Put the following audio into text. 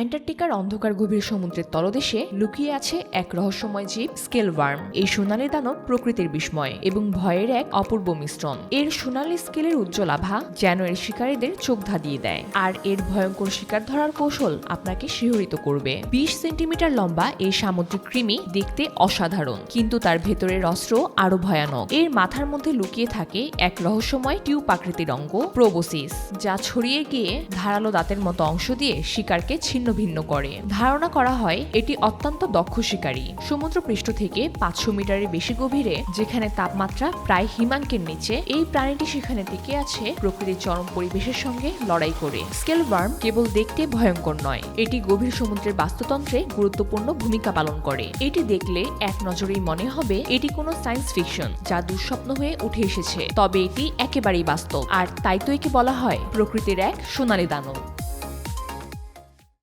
অ্যান্টার্কটিকার অন্ধকার গভীর সমুদ্রের তলদেশে লুকিয়ে আছে এক রহস্যময় জীব স্কেল ওয়ার্ম এই সোনালি দানব প্রকৃতির বিস্ময় এবং ভয়ের এক অপূর্ব মিশ্রণ। এর সোনালি স্কেলের উজ্জ্বল আভা যেন এর শিকারীদের চোখ ধাঁধিয়ে দেয়। আর এর ভয়ঙ্কর শিকার ধরার কৌশল আপনাকে শিহরিত করবে। বিশ সেন্টিমিটার লম্বা এই সামুদ্রিক কৃমি দেখতে অসাধারণ, কিন্তু তার ভেতরের অস্ত্র আরও ভয়ানক। এর মাথার মধ্যে লুকিয়ে থাকে এক রহস্যময় টিউব আকৃতির অঙ্গ, প্রোবোসিস, যা ছড়িয়ে গিয়ে ধারালো দাঁতের মতো অংশ দিয়ে শিকারকে ছিন্ন ভিন্ন করে। ধারণা করা হয়, এটি অত্যন্ত দক্ষ শিকারী। সমুদ্র পৃষ্ঠ থেকে পাঁচশো মিটারের বেশি গভীরে, যেখানে তাপমাত্রা প্রায় হিমাঙ্কের নিচে, এই প্রাণীটি সেখানে টিকে আছে প্রকৃতির চরম পরিবেশের সঙ্গে লড়াই করে। স্কেল ওয়ার্ম কেবল দেখতে ভয়ঙ্কর নয়, এটি গভীর সমুদ্রের বাস্তুতন্ত্রে গুরুত্বপূর্ণ ভূমিকা পালন করে। এটি দেখলে এক নজরেই মনে হবে, এটি কোনো সায়েন্স ফিকশন, যা দুঃস্বপ্ন হয়ে উঠে এসেছে। তবে এটি একেবারেই বাস্তব, আর তাই তো একে বলা হয় প্রকৃতির এক সোনালী দানব।